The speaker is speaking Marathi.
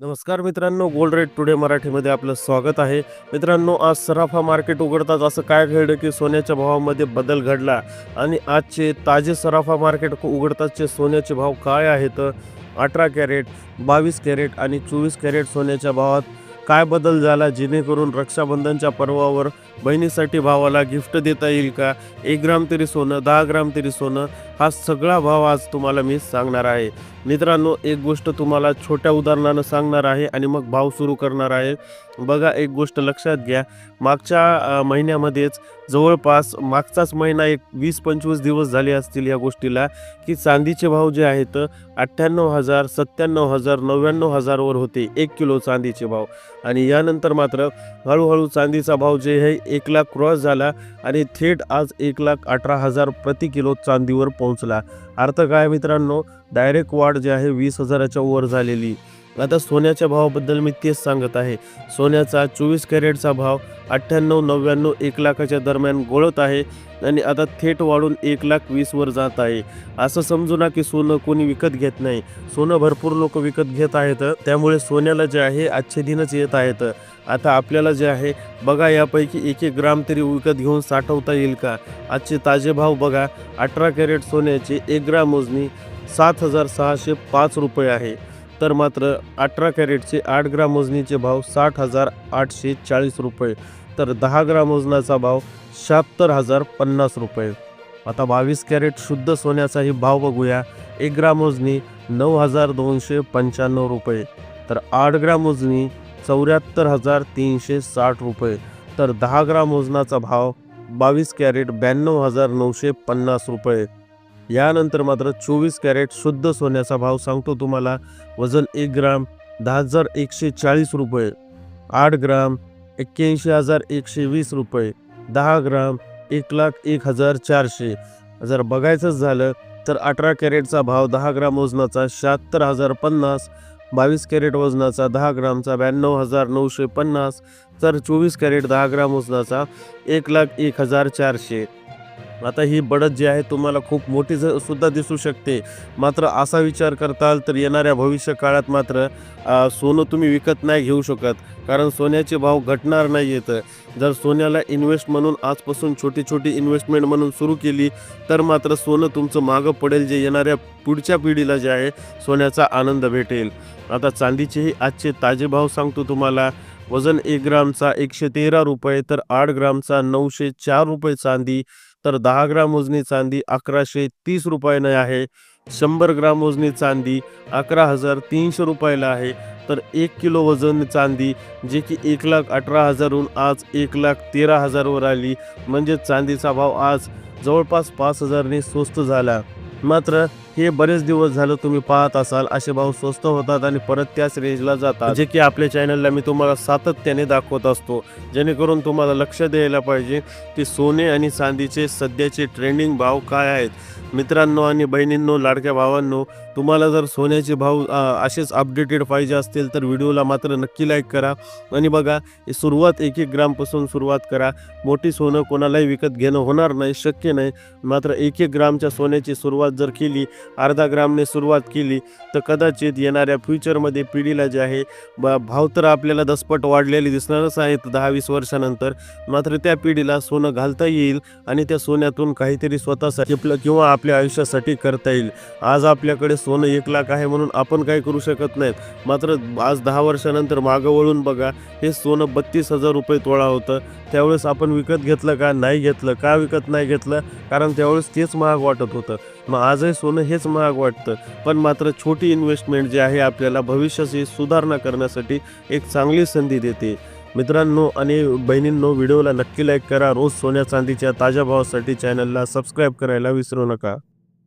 नमस्कार मित्रांनो गोल्ड रेट टुडे मराठीमध्ये आपलं स्वागत आहे. मित्रांनो आज सराफा मार्केट उघडताच असं काय घडलं की सोन्याच्या भावामध्ये बदल घडला? आणि आजचे ताजे सराफा मार्केट उघडताचे सोन्याचे भाव काय आहेत? अठरा कॅरेट बावीस कॅरेट आणि चोवीस कॅरेट सोन्याच्या भावात काय बदल झाला जेणेकरून रक्षाबंधनच्या पर्वावर बहिणीसाठी भावाला गिफ्ट देता येईल का? एक ग्राम तरी सोनं दहा ग्राम तरी सोनं हा सगळा भाव आज तुम्हाला मी सांगणार आहे. मित्रांनो एक गोष्ट तुम्हाला छोट्या उदाहरणानं सांगणार आहे आणि मग भाव सुरू करणार आहे. बघा एक गोष्ट लक्षात घ्या. मागच्या महिन्यामध्येच जवळपास मागचाच महिना एक वीस पंचवीस दिवस झाले असतील या गोष्टीला की चांदीचे भाव जे आहेत अठ्ठ्याण्णव हजार सत्त्याण्णव हजार नव्याण्णव हजारवर होते एक किलो चांदीचे भाव. आणि यानंतर मात्र हळूहळू चांदीचा भाव जे आहे एक लाख क्रॉस झाला आणि थेट आज एक लाख अठरा हजार प्रति किलो चांदीवर पोहोचला. अर्थ काय मित्रांनो? डायरेक्ट वाढ जी आहे वीस हजाराच्या वर झालेली. आता सोन्याच्या भावाबद्दल मी तेच सांगत आहे. सोन्याचा चोवीस कॅरेटचा भाव अठ्ठ्याण्णव नव्याण्णव एक लाखाच्या दरम्यान गोळत आहे आणि आता थेट वाढून एक लाख वीसवर जात आहे. असं समजू ना की सोनं कोणी विकत घेत नाही. सोनं भरपूर लोक विकत घेत आहेत. त्यामुळे सोन्याला जे आहे आजचे दिनच येत आहेत. आता आपल्याला जे आहे बघा यापैकी एक एक ग्राम तरी विकत घेऊन साठवता येईल का? आजचे ताजे भाव बघा. अठरा कॅरेट सोन्याचे एक ग्राम मोजणी सात हजार सहाशे पाच रुपये आहे. तर मात्र अठरा कॅरेटचे आठ ग्राम मोजणीचे भाव साठ हजार आठशे चाळीस रुपये तर दहा ग्राम वजनाचा भाव शहात्तर हजार पन्नास रुपये. आता बावीस कॅरेट शुद्ध सोन्याचाही भाव बघूया. एक ग्राम मोजणी नऊ हजार दोनशे पंच्याण्णव रुपये तर आठ ग्राम मोजणी चौऱ्याहत्तर हजार तीनशे साठ रुपये तर दहा ग्राम वजनाचा भाव बावीस कॅरेट ब्याण्णव हजार नऊशे पन्नास रुपये. यानंतर मात्र चोवीस कॅरेट शुद्ध सोन्याचा भाव सांगतो तुम्हाला. वजन एक ग्राम दहा हजार एकशे चाळीस रुपये. आठ ग्राम एक्क्याऐंशी हजार एकशे वीस रुपये. दहा ग्राम एक लाख एक हजार चारशे. जर बघायचंच झालं तर अठरा कॅरेटचा भाव दहा ग्राम वजनाचा शहात्तर हजार पन्नास. बावीस कॅरेट वजनाचा दहा ग्रामचा ब्याण्णव हजार नऊशे पन्नास. तर चोवीस कॅरेट दहा ग्राम वजनाचा एक लाख एक हजार चारशे. आता ही बढत जी आहे तुम्हाला खूप मोठी सुद्धा दिसू शकते. मात्र असा विचार करताल तर येणाऱ्या भविष्य काळात मात्र सोनं तुम्ही विकत नाही घेऊ शकत. कारण सोन्याचे भाव घटणार नाही आहेत जर सोन्याला इन्व्हेस्ट म्हणून आजपासून छोटी छोटी इन्व्हेस्टमेंट म्हणून सुरू केली तर मात्र सोनं तुमचं मागं पडेल जे येणाऱ्या पुढच्या पिढीला जे आहे सोन्याचा आनंद भेटेल. आता चांदीचेही आजचे ताजे भाव सांगतो तुम्हाला. वजन एक ग्रामचा एकशे तेरा रुपये तर आठ ग्रामचा नऊशे चार रुपये चांदी. तर दहा ग्राम मोजणी चांदी अकराशे तीस रुपयाने आहे. शंभर ग्राम मोजणी चांदी अकरा हजार तीनशे रुपयाला आहे. तर एक किलो वजन चांदी जे की एक लाख अठरा हजारहून आज एक लाख तेरा हजारवर आली. म्हणजे चांदीचा भाव आज जवळपास पाच हजारने स्वस्त झाला. मात्र हे बरेच दिवस झालं तुम्ही पाहत असाल असे भाव स्वस्त होतात आणि परत त्याच रेंजला जातात. जे की आपल्या चॅनलला मी तुम्हाला सातत्याने दाखवत असतो जेणेकरून तुम्हाला लक्ष द्यायला पाहिजे की सोने आणि चांदीचे सध्याचे ट्रेंडिंग भाव काय आहेत. मित्रांनो आणि बहिणींनो लाडक्या भावांनो तुम्हाला जर सोन्याचे भाव असेच अपडेटेड पाहिजे असतील तर व्हिडिओला मात्र नक्की लाईक करा. आणि बघा सुरुवात एक एक ग्रामपासून सुरुवात करा. मोठी सोनं कोणालाही विकत घेणं होणार नाही शक्य नाही. मात्र एक एक ग्रामच्या सोन्याची सुरुवात जर केली अर्धा ग्रामने सुरुवात केली तर कदाचित येणाऱ्या फ्युचरमध्ये पिढीला जे आहे बा भाव तर आपल्याला दसपट वाढलेले दिसणारच आहेत दहा वीस वर्षानंतर. मात्र त्या पिढीला सोनं घालता येईल आणि त्या सोन्यातून काहीतरी स्वतःसाठी आपलं किंवा आपल्या आयुष्यासाठी करता येईल. आज आपल्याकडे सोनं एक लाख आहे म्हणून आपण काही करू शकत नाहीत. मात्र आज दहा वर्षानंतर मागं वळून बघा हे सोनं बत्तीस हजार रुपये तोळा होतं. त्यावेळेस आपण विकत घेतलं का नाही घेतलं का विकत नाही घेतलं? कारण त्यावेळेस तेच महाग वाटत होतं. मग आजही सोनं हेच महाग वाटतं. पण मात्र छोटी इन्व्हेस्टमेंट जी आहे आपल्याला भविष्याची सुधारणा करण्यासाठी एक चांगली संधी देते. मित्रांनो आणि बहिणींनो व्हिडिओला नक्की लाईक करा. रोज सोन्या चांदीच्या ताज्या भावासाठी चॅनलला सबस्क्राईब करायला विसरू नका.